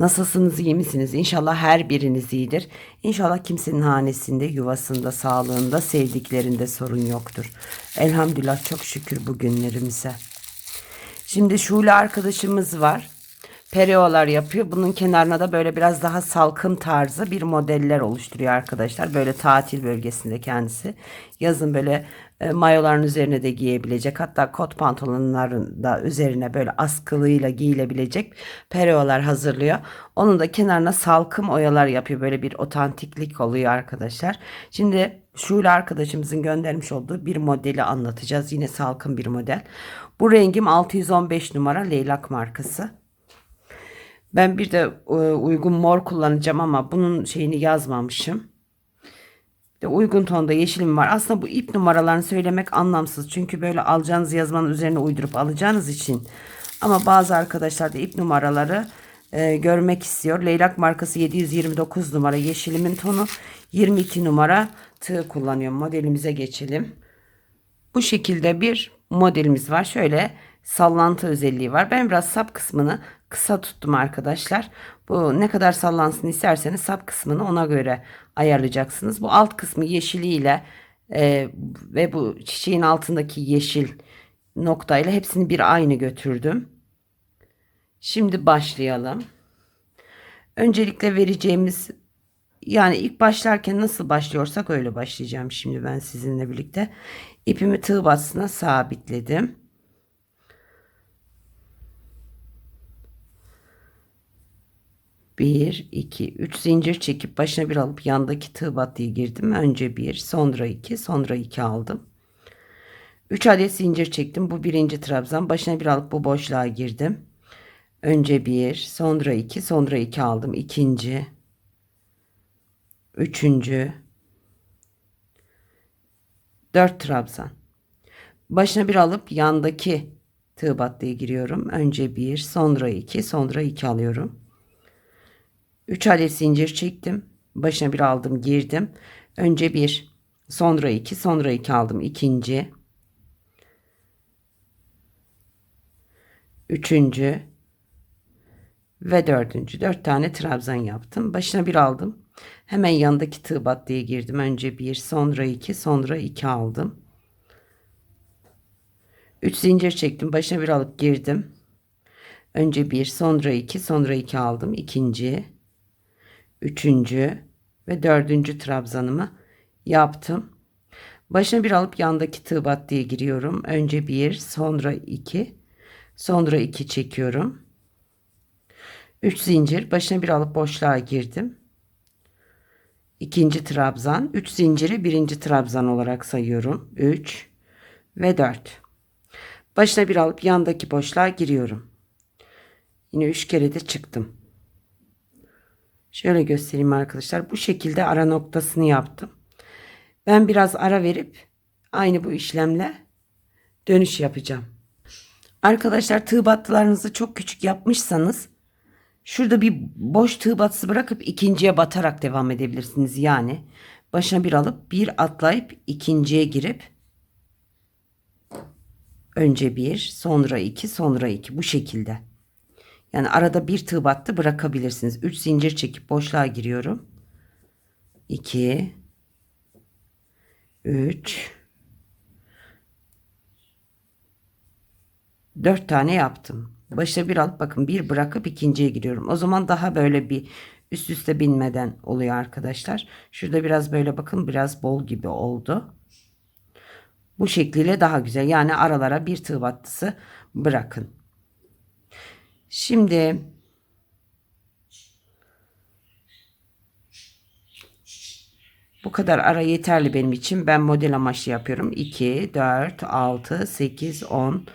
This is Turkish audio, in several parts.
Nasılsınız, iyi misiniz? İnşallah her biriniz iyidir. İnşallah kimsenin hanesinde, yuvasında, sağlığında, sevdiklerinde sorun yoktur. Elhamdülillah çok şükür bugünlerimize. Şimdi Şule arkadaşımız var. Pereolar yapıyor. Bunun kenarına da böyle biraz daha salkım tarzı bir modeller oluşturuyor arkadaşlar. Böyle tatil bölgesinde kendisi. Yazın böyle e, mayoların üzerine de giyebilecek. Hatta kot pantolonların da üzerine böyle askılıyla giyilebilecek pereolar hazırlıyor. Onun da kenarına salkım oyalar yapıyor. Böyle bir otantiklik oluyor arkadaşlar. Şimdi Şule arkadaşımızın göndermiş olduğu bir modeli anlatacağız. Yine salkım bir model. Bu rengim 615 numara leylak markası. Ben bir de e, uygun mor kullanacağım ama bunun şeyini yazmamışım. De uygun tonda yeşilim var. Aslında bu ip numaralarını söylemek anlamsız. Çünkü böyle alacağınız yazmanın üzerine uydurup alacağınız için. Ama bazı arkadaşlar da ip numaraları e, görmek istiyor. Leylak markası 729 numara yeşilimin tonu 22 numara tığ kullanıyorum. Modelimize geçelim. Bu şekilde bir modelimiz var. Şöyle sallantı özelliği var. Ben biraz sap kısmını kısa tuttum arkadaşlar. Bu ne kadar sallansın isterseniz sap kısmını ona göre ayarlayacaksınız. Bu alt kısmı yeşiliyle e, ve bu çiçeğin altındaki yeşil noktayla hepsini bir aynı götürdüm. Şimdi başlayalım. Öncelikle vereceğimiz yani ilk başlarken nasıl başlıyorsak öyle başlayacağım şimdi ben sizinle birlikte. İpimi tığ battısına sabitledim. Bir, iki, üç zincir çekip başına bir alıp yandaki tığ battıyı girdim. Önce bir, sonra iki, sonra iki aldım. Üç adet zincir çektim. Bu birinci trabzan. Başına bir alıp bu boşluğa girdim. Önce bir, sonra iki, sonra iki aldım. İkinci, üçüncü, dört trabzan. Başına bir alıp yandaki tığ battıyı giriyorum. Önce bir, sonra iki, sonra iki alıyorum. 3 adet zincir çektim. Başına bir aldım girdim. Önce bir sonra iki sonra iki aldım. ikinci üçüncü ve dördüncü. Dört tane trabzan yaptım. Başına bir aldım. Hemen yanındaki tığ battıya girdim. Önce bir sonra iki sonra iki aldım. Üç zincir çektim. Başına bir alıp girdim. Önce bir sonra iki sonra iki aldım. ikinci üçüncü ve dördüncü trabzanımı yaptım. Başına bir alıp yandaki tığ battıya giriyorum. Önce bir, sonra iki, sonra iki çekiyorum. Üç zincir, başına bir alıp boşluğa girdim. İkinci trabzan, üç zinciri birinci trabzan olarak sayıyorum. Üç ve dört. Başına bir alıp yandaki boşluğa giriyorum. Yine üç kere de çıktım. Şöyle göstereyim arkadaşlar. Bu şekilde ara noktasını yaptım. Ben biraz ara verip aynı bu işlemle dönüş yapacağım. Arkadaşlar tığ battılarınızı çok küçük yapmışsanız şurada bir boş tığ battısı bırakıp ikinciye batarak devam edebilirsiniz. Yani başına bir alıp bir atlayıp ikinciye girip önce bir sonra iki sonra iki bu şekilde. Yani arada bir tığ battı bırakabilirsiniz. 3 zincir çekip boşluğa giriyorum. 2 3 4 tane yaptım. Başta bir alıp bakın bir bırakıp ikinciye giriyorum. O zaman daha böyle bir üst üste binmeden oluyor arkadaşlar. Şurada biraz böyle bakın biraz bol gibi oldu. Bu şekliyle daha güzel. Yani aralara bir tığ battısı bırakın. Şimdi bu kadar ara yeterli benim için. Ben model amaçlı yapıyorum. 2, 4, 6, 8, 10,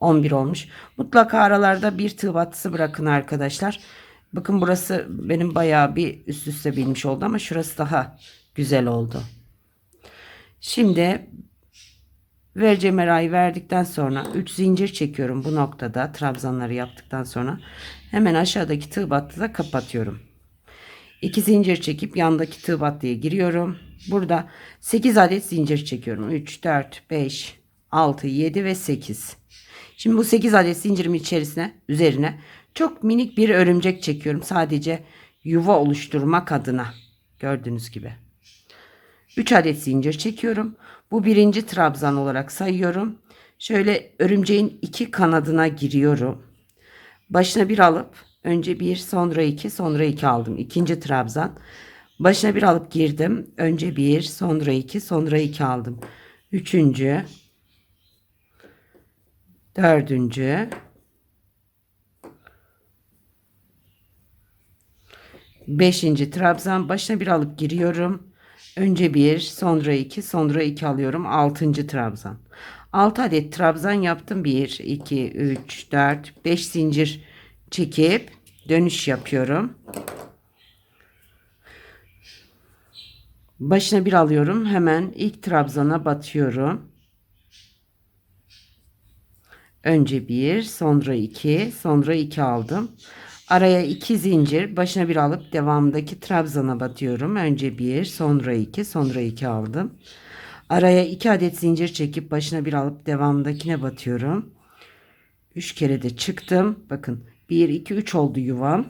11 olmuş. Mutlaka aralarda bir tığ battısı bırakın arkadaşlar. Bakın burası benim bayağı bir üst üste binmiş oldu ama şurası daha güzel oldu. Şimdi Vereceğim arayı verdikten sonra 3 zincir çekiyorum bu noktada trabzanları yaptıktan sonra hemen aşağıdaki tığ battıda kapatıyorum. 2 zincir çekip yandaki tığ battıya giriyorum. Burada 8 adet zincir çekiyorum. 3, 4, 5, 6, 7 ve 8. Şimdi bu 8 adet zincirimin içerisine üzerine çok minik bir örümcek çekiyorum. Sadece yuva oluşturmak adına. Gördüğünüz gibi. 3 adet zincir çekiyorum. Bu birinci trabzan olarak sayıyorum. Şöyle örümceğin iki kanadına giriyorum. Başına bir alıp önce bir sonra iki sonra iki aldım. İkinci trabzan. Başına bir alıp girdim. Önce bir sonra iki sonra iki aldım. Üçüncü. Dördüncü. Beşinci trabzan başına bir alıp giriyorum. Önce bir, sonra iki, sonra iki alıyorum. Altıncı trabzan. Altı adet trabzan yaptım. Bir, iki, üç, dört, beş zincir çekip dönüş yapıyorum. Başına bir alıyorum. Hemen ilk trabzana batıyorum. Önce bir, sonra iki, sonra iki aldım. Araya iki zincir, başına bir alıp devamındaki trabzana batıyorum. Önce bir, sonra iki, sonra iki aldım. Araya iki adet zincir çekip başına bir alıp devamındakine batıyorum. Üç kere de çıktım. Bakın bir, iki, üç oldu yuvam.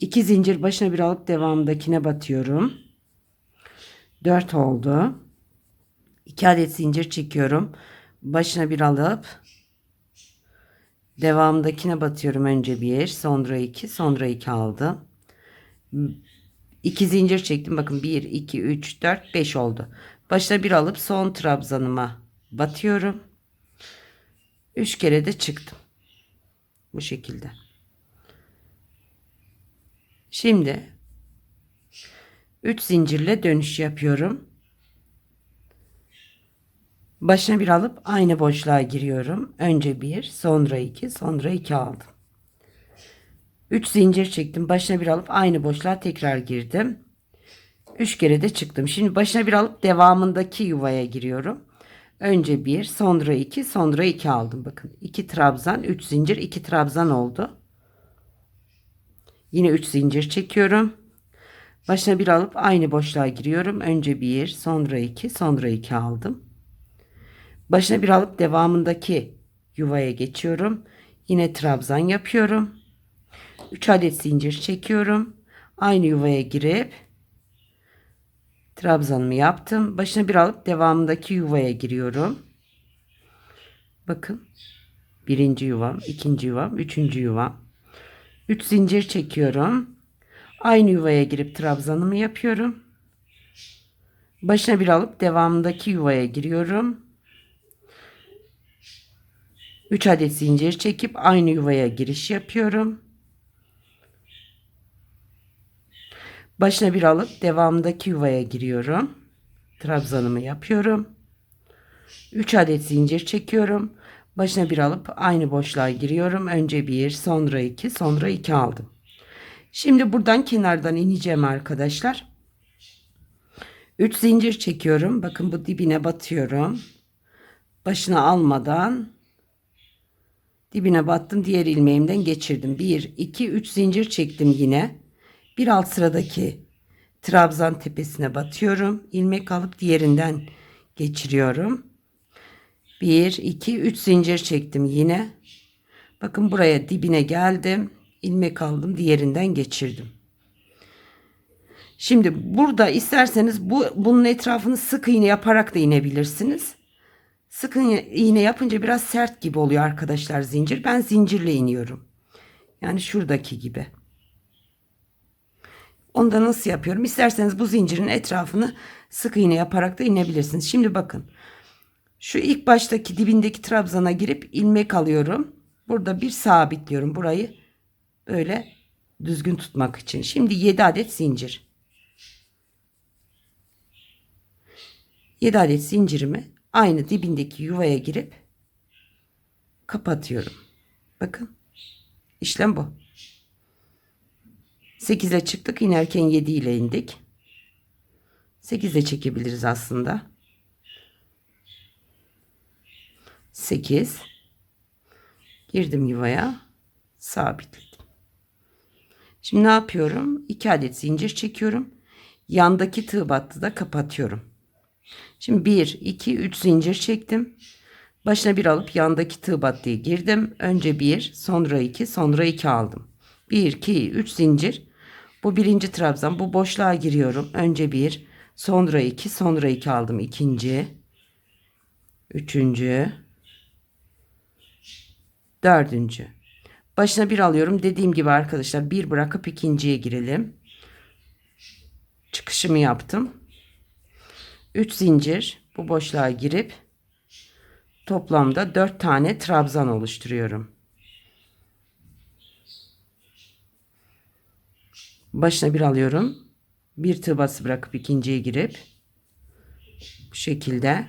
İki zincir başına bir alıp devamındakine batıyorum. Dört oldu. İki adet zincir çekiyorum. Başına bir alıp Devamındakine batıyorum önce bir, sonra iki, sonra iki aldım. İki zincir çektim. Bakın bir, iki, üç, dört, beş oldu. Başına bir alıp son trabzanıma batıyorum. Üç kere de çıktım. Bu şekilde. Şimdi üç zincirle dönüş yapıyorum. Başına bir alıp aynı boşluğa giriyorum. Önce bir, sonra iki, sonra iki aldım. Üç zincir çektim. Başına bir alıp aynı boşluğa tekrar girdim. Üç kere de çıktım. Şimdi başına bir alıp devamındaki yuvaya giriyorum. Önce bir, sonra iki, sonra iki aldım. Bakın iki trabzan, üç zincir, iki trabzan oldu. Yine üç zincir çekiyorum. Başına bir alıp aynı boşluğa giriyorum. Önce bir, sonra iki, sonra iki aldım. Başına bir alıp devamındaki yuvaya geçiyorum. Yine trabzan yapıyorum. 3 adet zincir çekiyorum. Aynı yuvaya girip trabzanımı yaptım. Başına bir alıp devamındaki yuvaya giriyorum. Bakın. Birinci yuvam, ikinci yuvam, üçüncü yuvam. 3 zincir çekiyorum. Aynı yuvaya girip trabzanımı yapıyorum. Başına bir alıp devamındaki yuvaya giriyorum. 3 adet zincir çekip aynı yuvaya giriş yapıyorum. Başına bir alıp devamındaki yuvaya giriyorum. Trabzanımı yapıyorum. 3 adet zincir çekiyorum. Başına bir alıp aynı boşluğa giriyorum. Önce bir, sonra iki, sonra iki aldım. Şimdi buradan kenardan ineceğim arkadaşlar. 3 zincir çekiyorum. Bakın bu dibine batıyorum. Başına almadan Dibine battım. Diğer ilmeğimden geçirdim. 1, 2, 3 zincir çektim yine. Bir alt sıradaki trabzan tepesine batıyorum. ilmek alıp diğerinden geçiriyorum. 1, 2, 3 zincir çektim yine. Bakın buraya dibine geldim. ilmek aldım. Diğerinden geçirdim. Şimdi burada isterseniz bu bunun etrafını sık iğne yaparak da inebilirsiniz. Sık iğne yapınca biraz sert gibi oluyor arkadaşlar zincir. Ben zincirle iniyorum. Yani şuradaki gibi. Onu da nasıl yapıyorum? İsterseniz bu zincirin etrafını sık iğne yaparak da inebilirsiniz. Şimdi bakın. Şu ilk baştaki dibindeki trabzana girip ilmek alıyorum. Burada bir sabitliyorum burayı. Böyle düzgün tutmak için. Şimdi 7 adet zincir. 7 adet zincirimi aynı dibindeki yuvaya girip kapatıyorum. Bakın. işlem bu. 8'e çıktık. inerken 7 ile indik. 8'e çekebiliriz aslında. 8 girdim yuvaya sabitledim. Şimdi ne yapıyorum? 2 adet zincir çekiyorum. Yandaki tığ battı da kapatıyorum. Şimdi 1, 2, 3 zincir çektim. Başına bir alıp yandaki tığ battıyı girdim. Önce 1, sonra 2, sonra 2 aldım. 1, 2, 3 zincir. Bu birinci trabzan. Bu boşluğa giriyorum. Önce 1, sonra 2, sonra 2 aldım. İkinci, üçüncü, dördüncü. Başına bir alıyorum. Dediğim gibi arkadaşlar bir bırakıp ikinciye girelim. Çıkışımı yaptım. 3 zincir bu boşluğa girip toplamda 4 tane trabzan oluşturuyorum. Başına bir alıyorum. Bir tığ bası bırakıp ikinciye girip bu şekilde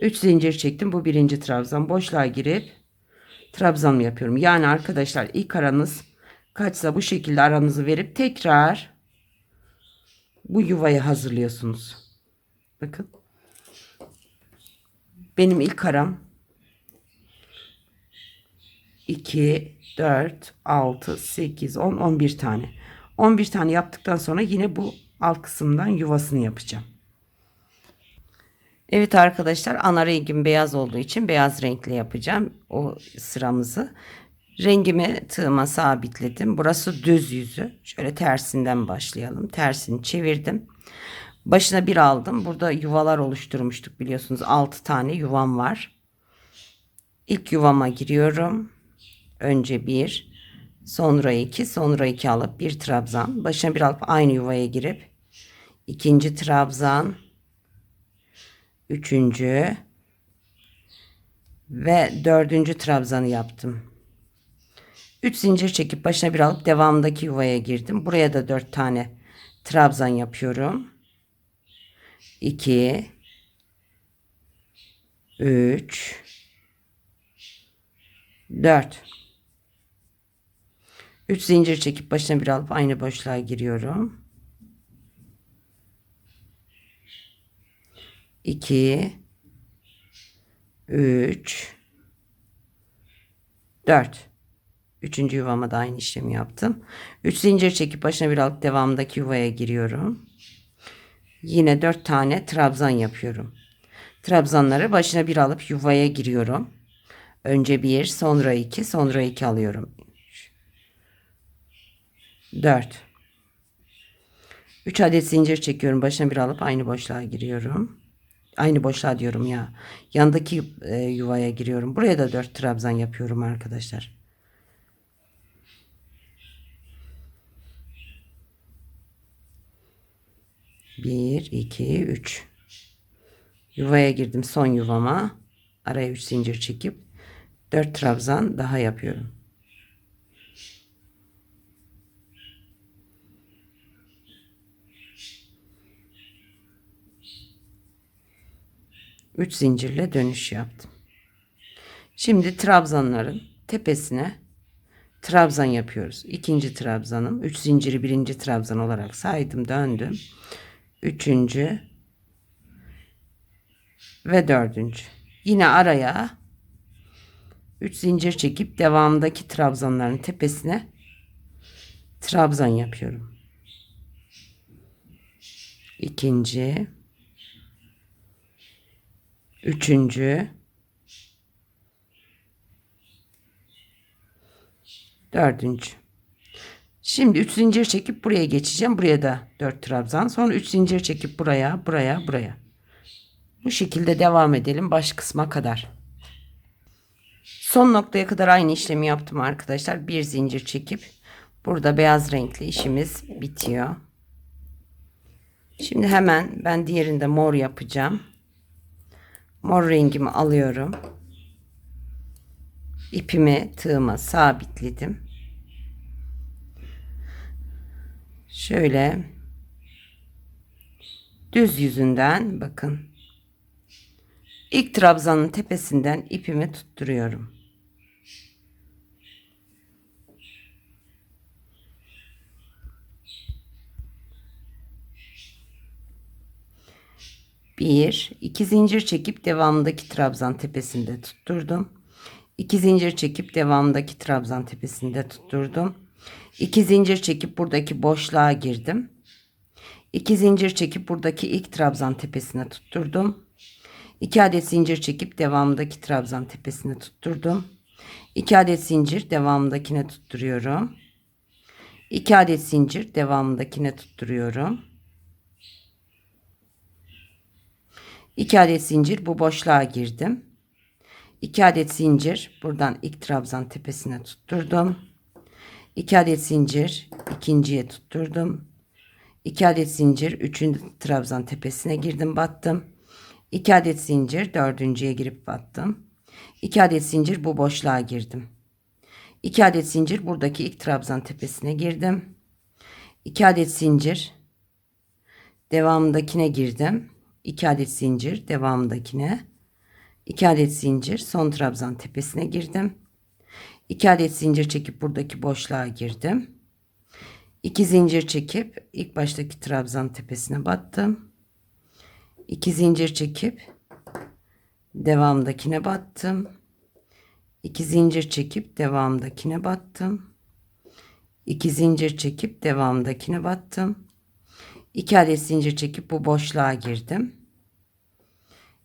3 zincir çektim. Bu birinci trabzan. Boşluğa girip trabzan yapıyorum. Yani arkadaşlar ilk aranız kaçsa bu şekilde aranızı verip tekrar bu yuvayı hazırlıyorsunuz. Bakın. Benim ilk aram 2, 4, 6, 8, 10, 11 tane. 11 tane yaptıktan sonra yine bu alt kısımdan yuvasını yapacağım. Evet arkadaşlar ana rengim beyaz olduğu için beyaz renkli yapacağım o sıramızı. Rengimi tığıma sabitledim. Burası düz yüzü. Şöyle tersinden başlayalım. Tersini çevirdim. Başına bir aldım. Burada yuvalar oluşturmuştuk biliyorsunuz. 6 tane yuvam var. İlk yuvama giriyorum. Önce bir, sonra iki, sonra iki alıp bir trabzan. Başına bir alıp aynı yuvaya girip ikinci trabzan, üçüncü ve dördüncü trabzanı yaptım. 3 zincir çekip başına bir alıp devamındaki yuvaya girdim. Buraya da 4 tane trabzan yapıyorum. 2 3 4 3 zincir çekip başına bir alıp aynı boşluğa giriyorum. 2 3 4 Üçüncü yuvama da aynı işlemi yaptım. Üç zincir çekip başına bir alıp devamındaki yuvaya giriyorum. Yine dört tane trabzan yapıyorum. Trabzanları başına bir alıp yuvaya giriyorum. Önce bir, sonra iki, sonra iki alıyorum. Dört. Üç adet zincir çekiyorum. Başına bir alıp aynı boşluğa giriyorum. Aynı boşluğa diyorum ya. Yandaki e, yuvaya giriyorum. Buraya da dört trabzan yapıyorum arkadaşlar. Bir, iki, üç. Yuvaya girdim son yuvama. Araya üç zincir çekip dört trabzan daha yapıyorum. Üç zincirle dönüş yaptım. Şimdi trabzanların tepesine trabzan yapıyoruz. İkinci trabzanım. Üç zinciri birinci trabzan olarak saydım döndüm üçüncü ve dördüncü. Yine araya üç zincir çekip devamındaki trabzanların tepesine trabzan yapıyorum. İkinci, üçüncü, dördüncü. Şimdi 3 zincir çekip buraya geçeceğim. Buraya da 4 trabzan. Sonra 3 zincir çekip buraya, buraya, buraya. Bu şekilde devam edelim baş kısma kadar. Son noktaya kadar aynı işlemi yaptım arkadaşlar. Bir zincir çekip burada beyaz renkli işimiz bitiyor. Şimdi hemen ben diğerinde mor yapacağım. Mor rengimi alıyorum. İpimi tığıma sabitledim. Şöyle düz yüzünden bakın ilk trabzanın tepesinden ipimi tutturuyorum. 1 2 zincir çekip devamındaki trabzan tepesinde tutturdum. 2 zincir çekip devamındaki trabzan tepesinde tutturdum. 2 zincir çekip buradaki boşluğa girdim. 2 zincir çekip buradaki ilk trabzan tepesine tutturdum. 2 adet zincir çekip devamındaki trabzan tepesine tutturdum. 2 adet zincir devamındakine tutturuyorum. 2 adet zincir devamındakine tutturuyorum. 2 adet zincir bu boşluğa girdim. 2 adet zincir buradan ilk trabzan tepesine tutturdum. 2 adet zincir ikinciye tutturdum. 2 adet zincir üçüncü trabzan tepesine girdim battım. 2 adet zincir dördüncüye girip battım. 2 adet zincir bu boşluğa girdim. 2 adet zincir buradaki ilk trabzan tepesine girdim. 2 adet zincir devamındakine girdim. 2 adet zincir devamındakine. 2 adet zincir son trabzan tepesine girdim. 2 adet zincir çekip buradaki boşluğa girdim. 2 zincir çekip ilk baştaki trabzan tepesine battım. 2 zincir çekip devamdakine battım. 2 zincir çekip devamdakine battım. 2 zincir çekip devamdakine battım. 2 adet zincir çekip bu boşluğa girdim.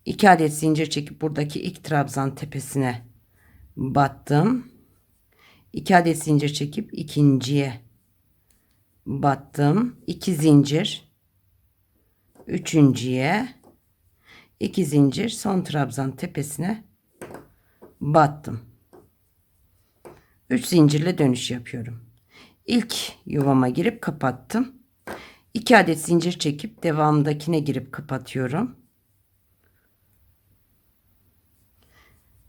2 adet zincir çekip buradaki ilk trabzan tepesine battım. 2 adet zincir çekip ikinciye battım. 2 zincir üçüncüye 2 zincir son trabzan tepesine battım. 3 zincirle dönüş yapıyorum. İlk yuvama girip kapattım. 2 adet zincir çekip devamındakine girip kapatıyorum.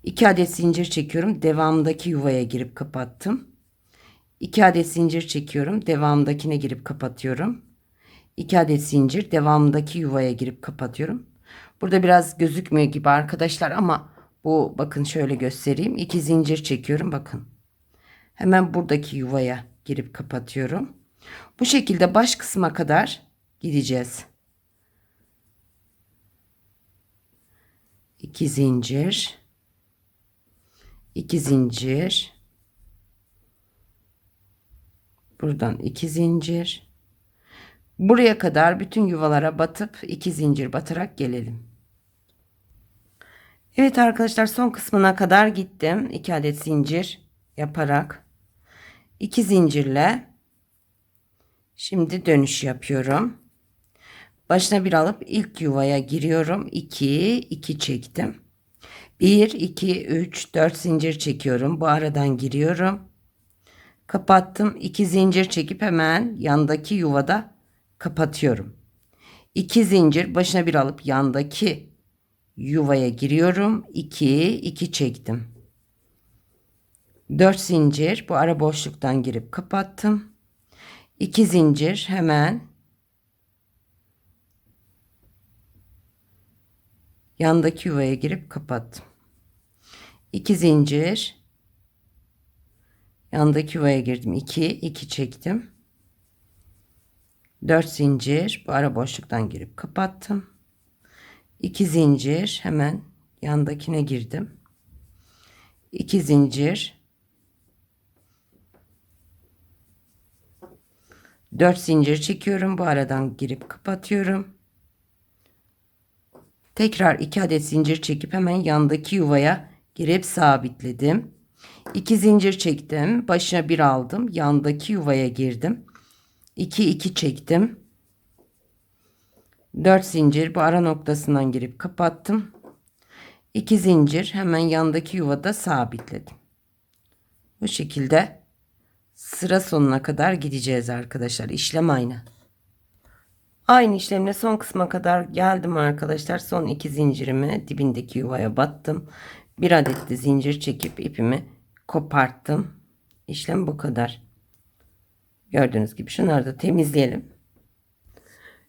2 adet zincir çekiyorum. Devamındaki yuvaya girip kapattım. 2 adet zincir çekiyorum. Devamındakine girip kapatıyorum. 2 adet zincir devamındaki yuvaya girip kapatıyorum. Burada biraz gözükmüyor gibi arkadaşlar ama bu bakın şöyle göstereyim. 2 zincir çekiyorum bakın. Hemen buradaki yuvaya girip kapatıyorum. Bu şekilde baş kısma kadar gideceğiz. 2 zincir 2 zincir buradan 2 zincir buraya kadar bütün yuvalara batıp 2 zincir batarak gelelim. Evet arkadaşlar son kısmına kadar gittim. 2 adet zincir yaparak 2 zincirle şimdi dönüş yapıyorum. Başına bir alıp ilk yuvaya giriyorum. 2 2 çektim. 1 2 3 4 zincir çekiyorum. Bu aradan giriyorum. Kapattım. 2 zincir çekip hemen yandaki yuvada kapatıyorum. 2 zincir başına bir alıp yandaki yuvaya giriyorum. 2 2 çektim. 4 zincir bu ara boşluktan girip kapattım. 2 zincir hemen yandaki yuvaya girip kapattım. 2 zincir yandaki yuvaya girdim. 2 2 çektim. 4 zincir bu ara boşluktan girip kapattım. 2 zincir hemen yandakine girdim. 2 zincir 4 zincir çekiyorum. Bu aradan girip kapatıyorum. Tekrar 2 adet zincir çekip hemen yandaki yuvaya girip sabitledim. 2 zincir çektim. Başına bir aldım. Yandaki yuvaya girdim. 2 2 çektim. 4 zincir bu ara noktasından girip kapattım. 2 zincir hemen yandaki yuvada sabitledim. Bu şekilde sıra sonuna kadar gideceğiz arkadaşlar. İşlem aynı. Aynı işlemle son kısma kadar geldim arkadaşlar. Son iki zincirimi dibindeki yuvaya battım. Bir adet de zincir çekip ipimi koparttım. İşlem bu kadar. Gördüğünüz gibi şunları da temizleyelim.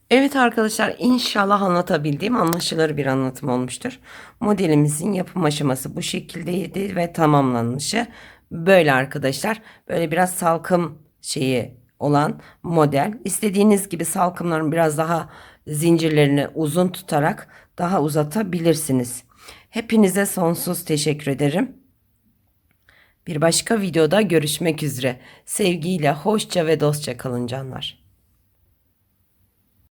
Evet arkadaşlar inşallah anlatabildiğim anlaşılır bir anlatım olmuştur. Modelimizin yapım aşaması bu şekildeydi ve tamamlanışı böyle arkadaşlar. Böyle biraz salkım şeyi olan model. İstediğiniz gibi salkımların biraz daha zincirlerini uzun tutarak daha uzatabilirsiniz. Hepinize sonsuz teşekkür ederim. Bir başka videoda görüşmek üzere. Sevgiyle, hoşça ve dostça kalın canlar.